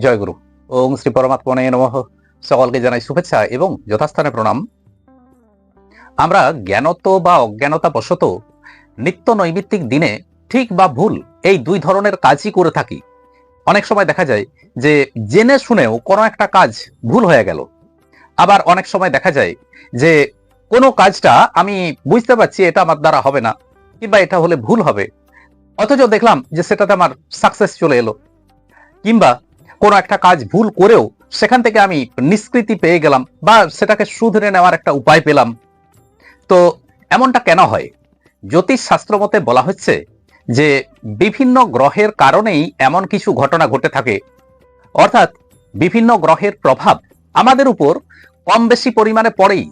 জয়গুরু। ওম শ্রী পরমাত্মনে নমঃ। সকলকে জানাই শুভেচ্ছা এবং যথাস্থানে প্রণাম। আমরা জ্ঞানত বা অজ্ঞানতা বশত নিত্য নৈমিত্তিক দিনে ঠিক বা ভুল এই দুই ধরনের কাজই করে থাকি। অনেক সময় দেখা যায় যে জেনে শুনেও কোনো একটা কাজ ভুল হয়ে গেল। আবার অনেক সময় দেখা যায় যে কোনো কাজটা আমি বুঝতে পারছি এটা আমার দ্বারা হবে না কিংবা এটা হলে ভুল হবে। অথচ দেখলাম যে সেটাতে আমার সাকসেস চলে এলো। কিংবা কোনো একটা কাজ ভুল করেও সেখান থেকে আমি নিষ্কৃতি পেয়ে গেলাম বা সেটাকে শুধরে নেওয়ার একটা উপায় পেলাম। তো এমনটা কেন হয়? জ্যোতিষ শাস্ত্র মতে বলা হচ্ছে যে বিভিন্ন গ্রহের কারণেই এমন কিছু ঘটনা ঘটে থাকে। অর্থাৎ বিভিন্ন গ্রহের প্রভাব আমাদের উপর কম বেশি পরিমাণে পড়েই।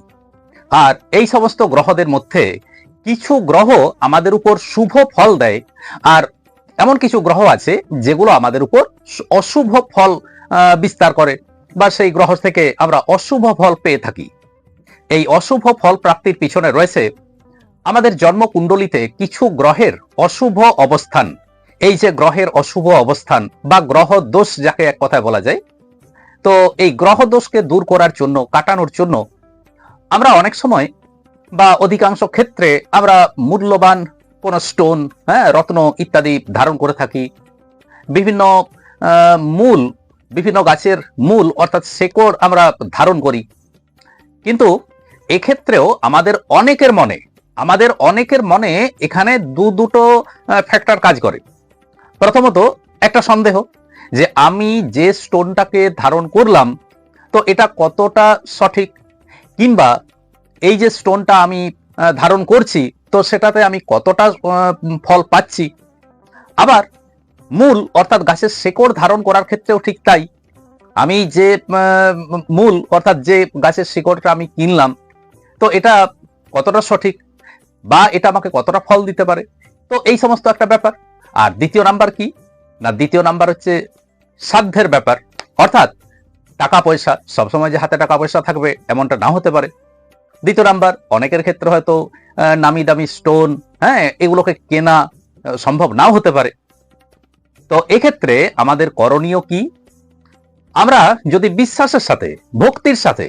আর এই সমস্ত গ্রহদের মধ্যে কিছু গ্রহ আমাদের উপর শুভ ফল দেয় আর এমন কিছু গ্রহ আছে যেগুলো আমাদের উপর অশুভ ফল বিস্তার করে বা সেই গ্রহ থেকে আমরা অশুভ ফল পেয়ে থাকি। এই অশুভ ফল প্রাপ্তির পিছনে রয়েছে আমাদের জন্মকুণ্ডলিতে কিছু গ্রহের অশুভ অবস্থান। এই যে গ্রহের অশুভ অবস্থান বা গ্রহ দোষ যাকে এক কথায় বলা যায়, তো এই গ্রহ দোষকে দূর করার জন্য, কাটানোর জন্য আমরা অনেক সময় বা অধিকাংশ ক্ষেত্রে আমরা মূল্যবান কোন স্টোন হ্যাঁ রত্ন ইত্যাদি ধারণ করে থাকি। বিভিন্ন মূল, বিভিন্ন গাছের মূল অর্থাৎ শেকড় আমরা ধারণ করি। কিন্তু এক্ষেত্রেও আমাদের অনেকের মনে, আমাদের অনেকের মনে এখানে দু দুটো ফ্যাক্টর কাজ করে। প্রথমত একটা সন্দেহ যে আমি যে স্টোনটাকে ধারণ করলাম, তো এটা কতটা সঠিক? কিংবা এই যে স্টোনটা আমি ধারণ করছি তো সেটাতে আমি কতটা ফল পাচ্ছি। আবার মূল, অর্থাৎ গাছের শেকড় ধারণ করার ক্ষেত্রেও ঠিক তাই। আমি যে মূল, অর্থাৎ যে গাছের শিকড়টা আমি কিনলাম, তো এটা কতটা সঠিক বা এটা আমাকে কতটা ফল দিতে পারে? তো এই সমস্ত একটা ব্যাপার। আর দ্বিতীয় নাম্বার কি? না, দ্বিতীয় নাম্বার হচ্ছে সাধ্যের ব্যাপার। অর্থাৎ টাকা পয়সা, সবসময় যে হাতে টাকা পয়সা থাকবে, এমনটা না হতে পারে। দ্বিতীয় নাম্বার, অনেকের ক্ষেত্রে হয়তো নামি দামি স্টোন হ্যাঁ এগুলোকে কেনা সম্ভব নাও হতে পারে। তো এক্ষেত্রে আমাদের করণীয় কি? আমরা যদি বিশ্বাসের সাথে, ভক্তির সাথে,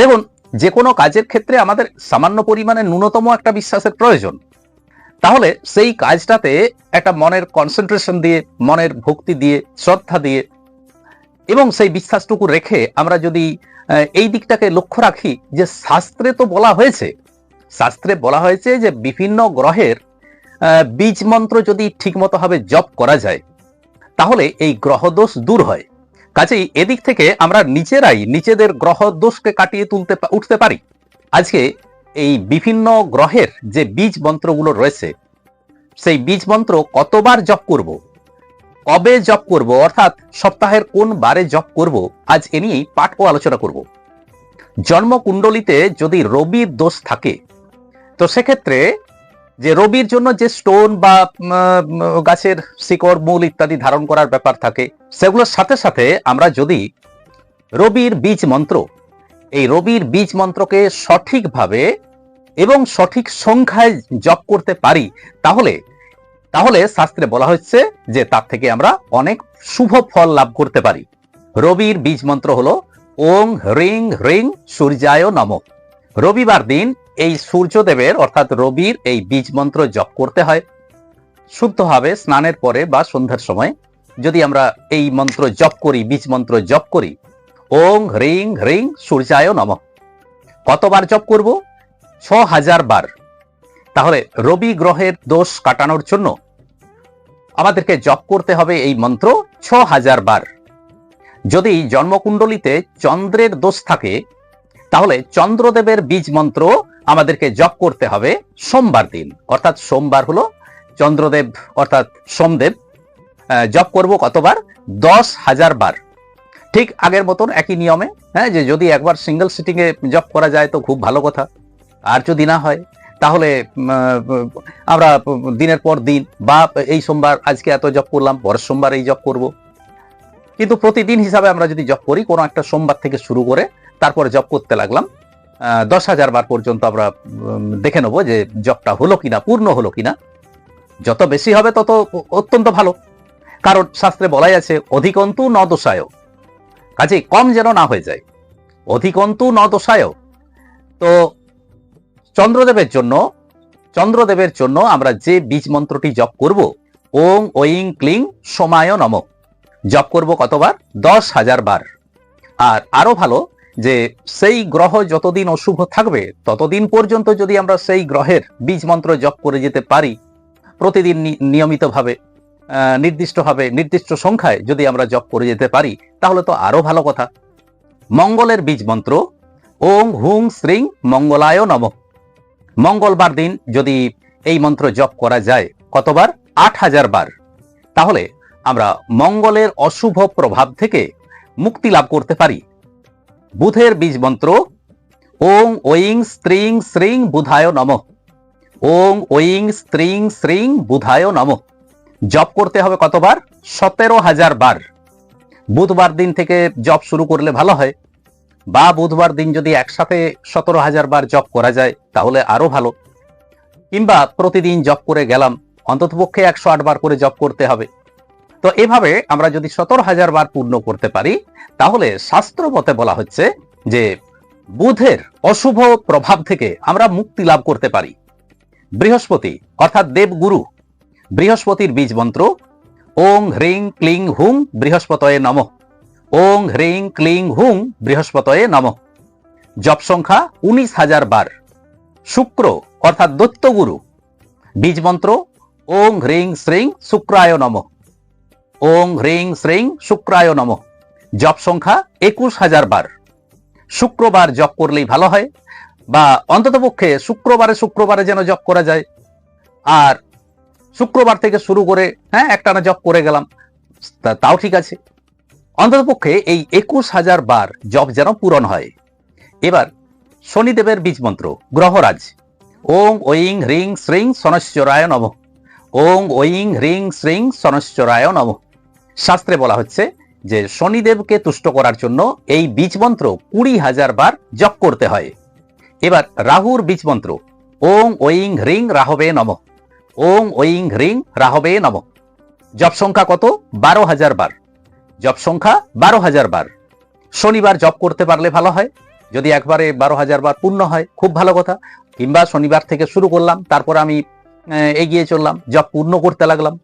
দেখুন যে কোনো কাজের ক্ষেত্রে আমাদের সামান্য পরিমাণে ন্যূনতম একটা বিশ্বাসের প্রয়োজন। তাহলে সেই কাজটাতে একটা মনের কনসেন্ট্রেশন দিয়ে, মনের ভক্তি দিয়ে, শ্রদ্ধা দিয়ে, এবং সেই বিশ্বাসটুকু রেখে আমরা যদি এই দিকটাকে লক্ষ্য রাখি যে শাস্ত্রে তো বলা হয়েছে শাস্ত্রে বলা হয়েছে যে বিভিন্ন গ্রহের বীজ মন্ত্র যদি ঠিকমতো ভাবে জপ করা যায়, তাহলে এই গ্রহদোষ দূর হয়। কাজেই এদিক থেকে আমরা নিজেরাই নিজেদের গ্রহ দোষকে কাটিয়ে তুলতে উঠতে পারি। আজকে এই বিভিন্ন গ্রহের যে বীজ মন্ত্রগুলো রয়েছে, সেই বীজ মন্ত্র কতবার জপ করব, কবে জপ করব, অর্থাৎ সপ্তাহের কোন বারে জপ করব, আজ এ নিয়েই পাঠ ও আলোচনা করব। জন্মকুণ্ডলিতে যদি রবির দোষ থাকে তো সেক্ষেত্রে যে রবির জন্য যে স্টোন বা গাছের শিকড়, মূল ইত্যাদি ধারণ করার ব্যাপার থাকে, সেগুলোর সাথে সাথে আমরা যদি রবির বীজ মন্ত্র, এই রবির বীজ মন্ত্রকে সঠিকভাবে এবং সঠিক সংখ্যায় জপ করতে পারি, তাহলে তাহলে শাস্ত্রে বলা হচ্ছে যে তার থেকে আমরা অনেক শুভ ফল লাভ করতে পারি। রবির বীজ মন্ত্র হলো, ওং হ্রিং হ্রিং সূর্যায় নম। রবিবার দিন এই সূর্যদেবের, অর্থাৎ রবির এই বীজ মন্ত্র জপ করতে হয়। শুদ্ধভাবে স্নানের পরে বা সন্ধ্যার সময় যদি আমরা এই মন্ত্র জপ করি, বীজ মন্ত্র জপ করি, ওং হ্রিং হ্রিং সূর্যায় নম। কতবার জপ করব? ছ হাজার বার। তাহলে রবি গ্রহের দোষ কাটানোর জন্য আমাদেরকে জপ করতে হবে এই মন্ত্র ছ হাজার বার। যদি জন্মকুণ্ডলিতে চন্দ্রের দোষ থাকে, তাহলে চন্দ্রদেবের বীজ মন্ত্র আমাদেরকে জপ করতে হবে সোমবার দিন। অর্থাৎ সোমবার হলো চন্দ্রদেব, অর্থাৎ সোমদেব জপ করব কতবার? দশ হাজার বার। ঠিক আগের মতন একই নিয়মে হ্যাঁ যে যদি একবার সিঙ্গেল সিটিংয়ে জপ করা যায় তো খুব ভালো কথা। আর যদি না হয়, তাহলে আমরা দিনের পর দিন, বা এই সোমবার আজকে এত জপ করলাম, পরের সোমবার এই জপ করব। কিন্তু প্রতিদিন হিসাবে আমরা যদি জপ করি, কোনো একটা সোমবার থেকে শুরু করে তারপরে জপ করতে লাগলাম দশ হাজার বার পর্যন্ত আমরা দেখে নেব যে জপটা হলো কিনা, পূর্ণ হলো কিনা। যত বেশি হবে তত অত্যন্ত ভালো। কারণ শাস্ত্রে বলাই আছে, অধিকন্তু ন দোষায়। কাজে কম যেন না হয়ে যায়। অধিকন্তু ন দোষায়। তো চন্দ্রদেবের জন্য চন্দ্রদেবের জন্য আমরা যে বীজ মন্ত্রটি জপ করব, ওং ওইং ক্লিং সোমায় নম। জপ করব কতবার? দশ হাজার বার। আর আরও ভালো যে সেই গ্রহ যতদিন অশুভ থাকবে, ততদিন পর্যন্ত যদি আমরা সেই গ্রহের বীজ মন্ত্র জপ করে যেতে পারি, প্রতিদিন নিয়মিতভাবে নির্দিষ্টভাবে, নির্দিষ্ট সংখ্যায় যদি আমরা জপ করে যেতে পারি, তাহলে তো আরও ভালো কথা। মঙ্গলের বীজ মন্ত্র ওং হুং শ্রিং মঙ্গলায় নম। মঙ্গলবার দিন যদি এই মন্ত্র জপ করা যায় কতবার? আট হাজার বার। তাহলে আমরা মঙ্গলের অশুভ প্রভাব থেকে মুক্তি লাভ করতে পারি। বুধের বীজ মন্ত্র ওং ওইং স্ত্রিং শ্রিং বুধায় নম। ওং ওইং স্ত্রিং শ্রিং বুধায় নম। জপ করতে হবে কতবার? সতেরো হাজার বার। বুধবার দিন থেকে জপ শুরু করলে ভালো হয়। বা বুধবার দিন যদি একসাথে সতেরো হাজার বার জপ করা যায়, তাহলে আরও ভালো। কিংবা প্রতিদিন জপ করে গেলাম, অন্ততপক্ষে একশো আট বার করে জপ করতে হবে। তো এভাবে আমরা যদি সতেরো হাজার বার পূর্ণ করতে পারি, তাহলে শাস্ত্র মতে বলা হচ্ছে যে বুধের অশুভ প্রভাব থেকে আমরা মুক্তি লাভ করতে পারি। বৃহস্পতি অর্থাৎ দেবগুরু, বৃহস্পতির বীজ মন্ত্র, ওং হ্রিং ক্লিং হুং বৃহস্পতয়ে নম, ওং হ্রিং ক্লিং হুং বৃহস্পতয়ে নম। জপ সংখ্যা উনিশ হাজার বার। শুক্র অর্থাৎ দৈত্যগুরু, বীজ মন্ত্র, ওং হ্রিং শ্রিং শুক্রায় নম। ওং হ্রিং শ্রিং শুক্রায় নম। জপ সংখ্যা একুশ হাজার বার। শুক্রবার জপ করলেই ভালো হয়, বা অন্ততপক্ষে শুক্রবারে শুক্রবারে যেন জপ করা যায়। আর শুক্রবার থেকে শুরু করে হ্যাঁ একটানা জপ করে গেলাম তাও ঠিক আছে। অন্ততপক্ষে এই একুশ হাজার বার জপ যেন পূরণ হয়। এবার শনিদেবের বীজ মন্ত্র, গ্রহরাজ। ওং ওইং হ্রিং শ্রিং সনশ্বরায় নম। ওং ওইং হ্রিং শ্রিং সনশ্বরায় নম। শাস্ত্রে বলা হচ্ছে যে শনিদেবকে তুষ্ট করার জন্য এই বীজ মন্ত্র কুড়ি হাজার বার জপ করতে হয়। এবার রাহুর বীজ মন্ত্র, ওং ওইং হ্রিং রাহবে নম, ওং ওইং হ্রিং রাহবে নম। জপ সংখ্যা কত? বারো হাজার বার। জপ সংখ্যা বারো হাজার বার। শনিবার জপ করতে পারলে ভালো হয়। যদি একবারে বারো হাজার বার পূর্ণ হয়, খুব ভালো কথা। কিংবা শনিবার থেকে শুরু করলাম, তারপর আমি এগিয়ে চললাম, জপ পূর্ণ করতে লাগলাম।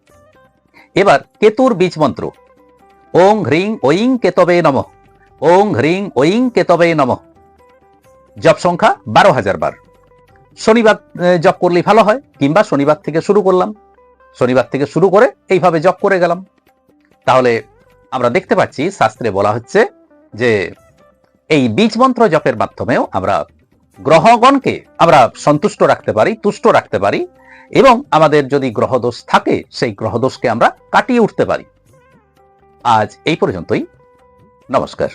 এবার কেতুর বীজ মন্ত্র। ওং হ্রিং ওইং কেতবে নম। ওং হ্রিং ওইং কেতবে নম। জপ সংখ্যা বারো হাজার বার। শনিবার জপ করলেই ভালো হয়, কিংবা শনিবার থেকে শুরু করলাম। শনিবার থেকে শুরু করে এইভাবে জপ করে গেলাম। তাহলে আমরা দেখতে পাচ্ছি, শাস্ত্রে বলা হচ্ছে যে এই বীজ মন্ত্র জপের মাধ্যমেও আমরা গ্রহগণকে আমরা সন্তুষ্ট রাখতে পারি, তুষ্ট রাখতে পারি এবং আমাদের যদি গ্রহদোষ থাকে, সেই গ্রহদোষকে আমরা কাটিয়ে উঠতে পারি। আজ এই পর্যন্তই। নমস্কার।